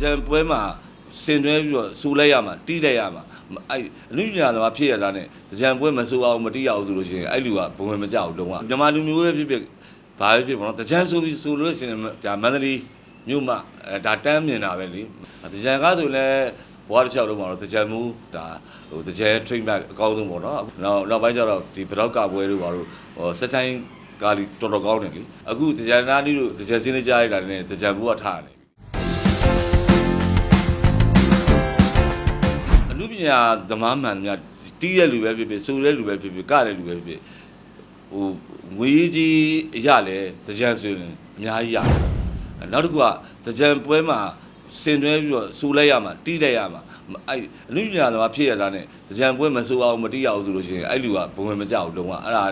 ကြံပွဲမှာဆင်တွဲပြီးတော့စူလိုက်ရမှာတီးလိုက်ရမှာအဲ့အနုပညာသမားဖြစ်ရတာနဲ့ကြံပွဲမစူအောင်မတီးရအောင်ဆိုလို့ရှိရင်အဲ့လူကဘဝင်မကြောက်လုံးဝမြန်မာလူမျိုးပဲဖြစ်ဖြစ်ဘာပဲဖြစ်ပေါ့နော်ကြံဆိုပြီးစူလို့ရှိရင်ဒါမန္တလေးမြို့မှာအဲဒါတန်းမြင်တာပဲလေကြံကားဆိုလည်းဘွားတစ်ချောက်လုံးမှာတော့ကြံမှုဒါဟိုကြံ train back အကောင်းဆုံးပေါ့နော်နောက်နောက်ပိုင်းကျတော့ဒီဘရောက်ကပွဲတို့ဘာလို့ဟိုဆက်ဆိုင်ကာလီတော်တော်ကောင်းတယ်လေအခုကြံနာနီးတို့ကြံစင်းနေကြရတာနဲ့ကြံဘူးကထားတယ် ညာသမားမှန်သမျှတီးတဲ့လူပဲဖြစ်ဖြစ်ဆိုတဲ့လူပဲဖြစ်ဖြစ်ကတဲ့လူပဲဖြစ်ဖြစ်ဟိုငွေကြီးရလဲတကြံဆိုရင်အများကြီးရတယ်နောက်တစ်ခုကတကြံပွဲမှာဆင်တွဲပြီးတော့စူလိုက်ရမှာတီးလိုက်ရမှာအဲ့အနုပညာသမားဖြစ်ရတာနဲ့တကြံပွဲမစူအောင်မတီးရအောင်ဆိုလို့ရှိရင်အဲ့လူကဘဝင်မကြောက်လုံးဝအဲ့ဒါ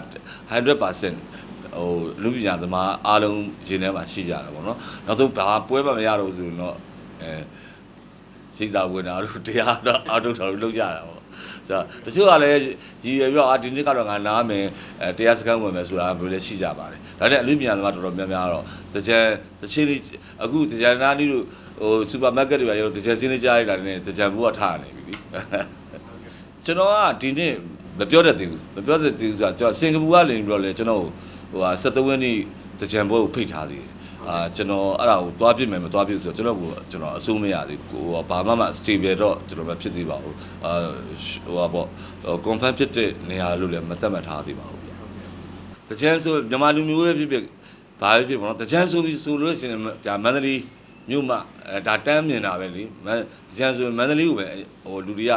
100%ဟိုလူပညာသမားအားလုံးရှင်ထဲမှာရှိကြတာပေါ့နော်နောက်ဆုံးဘာပွဲမှမရတော့ဘူးဆိုရင်တော့အဲ ရှိတာဝင်တာတို့တရားတော့အာထုတ်တော်လုပ်ကြတာပေါ့ဆိုတော့တချို့ကလည်းရည်ရွယ်ပြီးတော့အာဒီနေ့ကတော့ငါနားမယ်အဲတရားစခန်းဝင်မယ်ဆိုတာမျိုးလည်းရှိကြပါတယ်ဒါနဲ့အလူပညာသမားတော်တော်များများတော့တကြံတချင်းလေးအခုတကြံနာနီးတို့ဟိုစူပါမားကတ်တွေပါရတော့တကြံစင်းလေးကြားရတာနဲ့တကြံဘူးကထားနေပြီကျွန်တော်ကဒီနေ့မပြောတတ်သေးဘူးမပြောတတ်သေးဘူးဆိုတော့ကျွန်တော်စင်ကာပူကလင်းပြီးတော့လေကျွန်တော်ဟိုဟာ73ဝန်းနေ့တကြံပွဲကိုဖိတ်ထားသေးတယ် အာကျွန်တော်အဲ့ဒါကိုသွားပြစ်မယ်မသွားပြစ်ဆိုတော့ကျွန်တော်ကကျွန်တော်အစိုးမရသေးဘူးဟိုဘာမှမ stable တော့ကျွန်တော်မဖြစ်သေးပါဘူးအာဟိုဟာပေါ့ confirm ဖြစ်တဲ့နေရာလို့လည်းမသတ်မှတ်ထားသေးပါဘူးဗျာတကြံဆိုမြန်မာလူမျိုးပဲဖြစ်ဖြစ်ဘာပဲဖြစ်ပေါ့နော်တကြံဆိုပြီးဆိုလို့ရှိရင်ဒါမန္တလေး မြို့မှာအဲဒါတန်းမြင်တာပဲလေမန်ကြံဆိုမန္တလေးကိုပဲဟိုလူတွေက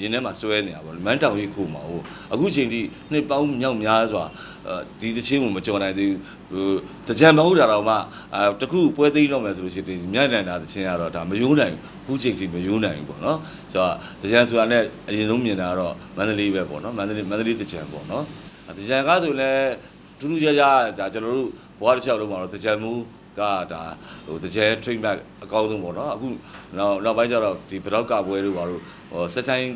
ရင်းထဲမှာစွဲနေတာပေါ့မန်းတောင်ကြီးခုမှာဟိုအခုချိန်ထိနှစ်ပေါင်းမြောက်များစွာအဲဒီတချင်းကိုမကြော်နိုင်သေးဘူးဟိုတကြံမဟုတ်တာတော့မှအဲတခုပွဲသိမ်းတော့မယ်ဆိုလို့ရှိရင်မြတ်နန္ဒာတချင်းကတော့ဒါမယိုးနိုင်ဘူးခုချိန်ထိမယိုးနိုင်ဘူးပေါ့နော်ဆိုတော့တကြံဆိုတာနဲ့အရင်ဆုံးမြင်တာကတော့မန္တလေးပဲပေါ့နော်မန္တလေးမန္တလေးတကြံပေါ့နော်တကြံကားဆိုလည်းထူးထူးခြားခြားဒါကျွန်တော်တို့ဘွားတစ်ချောက်လုံးမှာတော့တကြံမူ ကဒါဟိုတကြဲ train back အကောင်းဆုံးပေါ့နော်အခုနောက်နောက်ပိုင်းကျတော့ဒီဘရောက်ကပွဲတို့ဘာလို့ဟိုဆက်ဆိုင်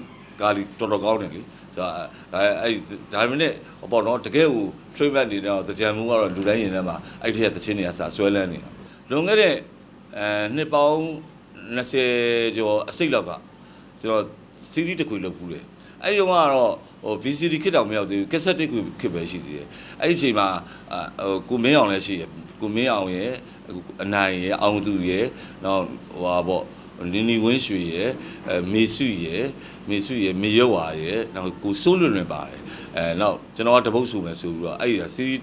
ကာလီတော်တော်ကောင်းတယ်လေဆိုတော့အဲအဲ့ဒါမှမဟုတ်ပေါ့နော်တကယ်ကို train back နေတော့တကြံမှုကတော့လူတိုင်းရင်ထဲမှာအဲ့ဒီတချင်းတွေကစဆွဲလန်းနေတာလွန်ခဲ့တဲ့အဲနှစ်ပေါင်း20ကျော်အစိတ်လောက်ကကျွန်တော် series တစ်ခုလုပ်ဖူးတယ် အဲ့ဒီတော့ကတော့ဟို VCD ခစ်တောင်မရောက်သေးဘူးကက်ဆက်တစ်ခုခစ်ပဲရှိသေးတယ်အဲ့ဒီအချိန်မှာဟိုကိုမင်းအောင်လည်းရှိရကိုမင်းအောင်ရဲ့အနိုင်ရဲ့အောင်သူရဲ့နောက်ဟိုဟာပေါ့နင်းနီဝင်းရွှေရဲ့အဲမေစုရဲ့မေစုရဲ့မေရွဝါရဲ့နောက်ကိုစိုးလွင်လွင်ပါတယ်အဲနောက်ကျွန်တော်ကတပုတ်ဆူမယ်ဆိုပြီးတော့အဲ့ဒီစီး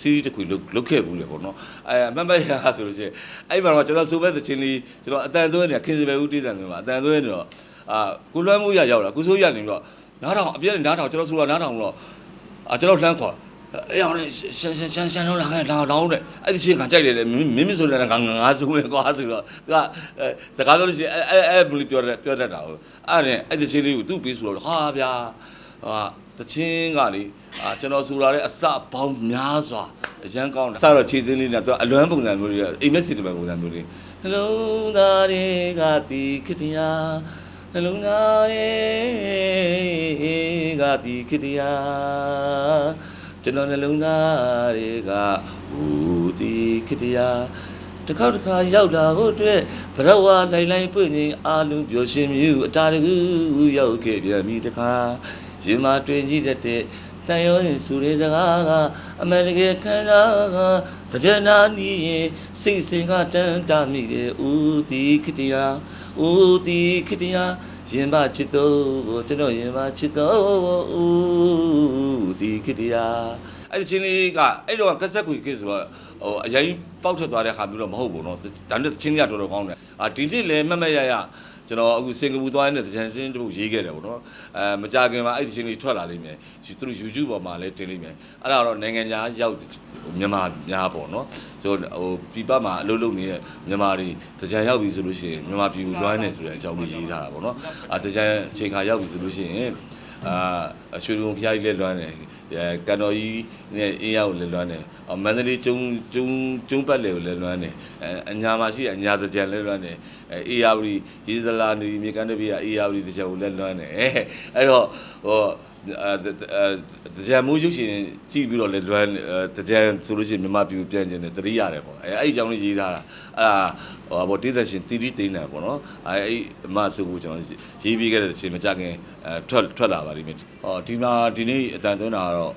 စီးတစ်ခုလုတ်ခဲ့ဘူးလေပေါ့နော်အဲအမှန်ပဲရဆိုလို့ရှိရင်အဲ့မှာတော့ကျွန်တော်ဆူမဲ့သချင်းလေးကျွန်တော်အတန်သွင်းနေခင်စပယ်ဦးတီးတန်သွင်းမှာအတန်သွင်းနေတော့ အာကိုလွမ်းမှုရရောက်လာကိုစိုးရနေတော့နားထောင်အပြည့်နဲ့နားထောင်ကျွန်တော်ဆိုတာနားထောင်တော့အာကျွန်တော်လှမ်းခေါ်အဲ့အောင်လေရှန်ရှန်ရှန်ရှန်လုံးလာခဲ့လာတော့တဲ့အဲ့ဒီချင်းကကြိုက်တယ်လေမင်းမင်းဆိုလည်းငါငါဆိုမယ်ကွာဆိုတော့သူကစကားပြောလို့ရှိရင်အဲ့အဲ့ဘယ်လိုပြောတယ်ပြောတတ်တာဟုတ်အဲ့ဒါအဲ့ဒီချင်းလေးကိုသူ့ပြီးဆိုတော့ဟာဗျာဟာတချင်းကလေအာကျွန်တော်ဆိုတာလေအစပေါင်းများစွာအရန်ကောင်းတယ်အစတော့ခြေစင်းလေးနဲ့သူအလွမ်းပုံစံမျိုးတွေအိမ်မက်စီတမန်ပုံစံမျိုးတွေနှလုံးသားတွေကတီခတရာ နှလုံးသားတွေကတီခတရာကျွန်တော်နှလုံးသားတွေကဦးတီခတရာတစ်ခေါက်တစ်ခါရောက်လာဖို့အတွက်ဘရဝလိုက်လိုက်ပွင့်နေအာလုံးပျော်ရှင်မြူအတားတကူရောက်ခဲ့ပြန်ပြီတခါရင်မတွင်ကြည့်တတ်တဲ့ တန်ရောရင်စူရဲစကားကအမေရိကန်ခံစားကကြနာနီးရင်စိတ်စင်ကတန်တာမိတယ်ဦးတီခတရာဦးတီခတရာရင်ပါချစ်တော့ကျွန်တော်ရင်ပါချစ်တော့ဦးတီခတရာအဲ့ဒီချင်းလေးကအဲ့တော့ကက်ဆက်ခွေခေဆိုတော့ဟိုအရင်ပေါက်ထွက်သွားတဲ့ခါမျိုးတော့မဟုတ်ဘူးเนาะဒါနဲ့ချင်းလေးကတော်တော်ကောင်းတယ်အာဒီနေ့လည်းမက်မက်ရရ ကျွန်တော်အခုစင်ကာပူသွားနေတဲ့တကြံချင်းတစ်ပုတ်ရေးခဲ့တယ်ပေါ့နော်အဲမကြခင်မှာအဲ့ဒီချင်းလေးထွက်လာလိမ့်မယ်သူတို့ YouTube ပေါ်မှာလည်းတင်လိမ့်မယ်အဲ့ဒါတော့နိုင်ငံခြားရောက်မြန်မာများပေါ့နော်ဆိုဟိုပြပမှာအလုပ်လုပ်နေတဲ့မြန်မာတွေတကြံရောက်ပြီဆိုလို့ရှိရင်မြန်မာပြည်ကိုလွှမ်းနေဆိုတဲ့အကြောင်းလေးရေးထားတာပေါ့နော်အာတကြံချိန်ခါရောက်ပြီဆိုလို့ရှိရင် အာရွှေလုံဖျားကြီးလည်းလွှမ်းတယ်အဲကန်တော်ကြီးနဲ့အင်းရောက်လည်းလွှမ်းတယ်မန္တလေးကျုံကျုံကျုံပတ်လေကိုလည်းလွှမ်းတယ်အဲအညာမှာရှိအညာတကြံလည်းလွှမ်းတယ်အဲအေယာဝတီရေးစလာနေမြေကန်တပြည့်အေယာဝတီတကြံကိုလည်းလွှမ်းတယ်အဲအဲ့တော့ဟိုအဲ တကြံမိုးရုပ်ရှင်ကြည့်ပြီးတော့လေလွမ်းတကြံဆိုလို့ရှိရင်မြန်မာပြည်ပြန်ကျင်တယ်တတိရတယ်ပေါ့အဲအဲ့အကြောင်းလေးရေးထားတာအဲ့ဒါဟိုဘောတိသက်ရှင်တီတီသိန်းတယ်ပေါ့နော်အဲအဲ့အမဆိုကိုကျွန်တော်ရေးပြီးခဲ့တဲ့ရှင်မကြခင်အဲထွက်ထွက်လာပါလိမ့်မယ်ဟောဒီမှာဒီနေ့အတန်သွင်းတာကတော့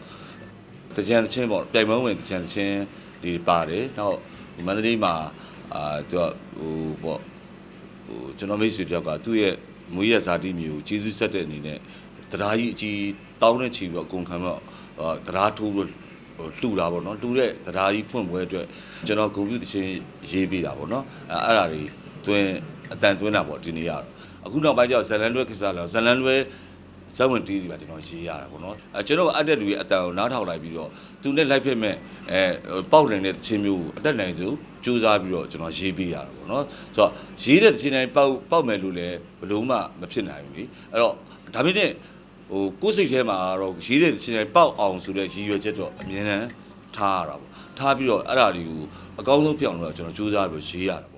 တကြံသချင်းပေါ့ပြိုင်မဝင်တကြံသချင်းဒီပါတယ်နောက်မန္တလေးမှာအာသူကဟိုပေါ့ဟိုကျွန်တော်မိတ်ဆွေတယောက်ကသူ့ရဲ့မွေးရဇာတိမျိုးကိုကျေးဇူးဆက်တဲ့အနေနဲ့ တရားကြီးအကြီးတောင်းတဲ့ချီပြီးတော့အကုန်ခံတော့ဟိုတရားထိုးလို့ဟိုလှူတာပေါ့နော်လှူတဲ့တရားကြီးဖွင့်ပွဲအတွက်ကျွန်တော်ဂုဏ်ပြုသချင်းရေးပေးတာပေါ့နော်အဲအဲ့ဒါတွေတွင်းအတန်တွင်းတာပေါ့ဒီနေ့ရတော့အခုနောက်ပိုင်းကျတော့ဇလန်တွဲကိစ္စလာဇလန်တွဲဇက်ဝင်တီးတွေပါကျွန်တော်ရေးရတာပေါ့နော်အဲကျွန်တော်အပ်တဲ့လူရဲ့အတန်ကိုနားထောင်လိုက်ပြီးတော့သူနဲ့လိုက်ဖြစ်မဲ့အဲပေါက်နိုင်တဲ့သချင်းမျိုးကိုအတက်နိုင်သူစူးစမ်းပြီးတော့ကျွန်တော်ရေးပေးရတာပေါ့နော်ဆိုတော့ရေးတဲ့သချင်းတိုင်းပေါက်ပေါက်မယ်လို့လည်းဘယ်လို့မှမဖြစ်နိုင်ဘူးလीအဲ့တော့ဒါပေမဲ့ ဟိုကိုယ်စိတ်ထဲမှာတော့ရေးတဲ့သချင်းတိုင်းပေါက်အောင်ဆိုတဲ့ရည်ရွယ်ချက်တော့အမြဲတမ်းထားရတာပေါ့ထားပြီးတော့အဲ့ဒါတွေကိုအကောင်းဆုံးပြောင်းလို့ကျွန်တော်စူးစမ်းပြီးရေးရတာပေါ့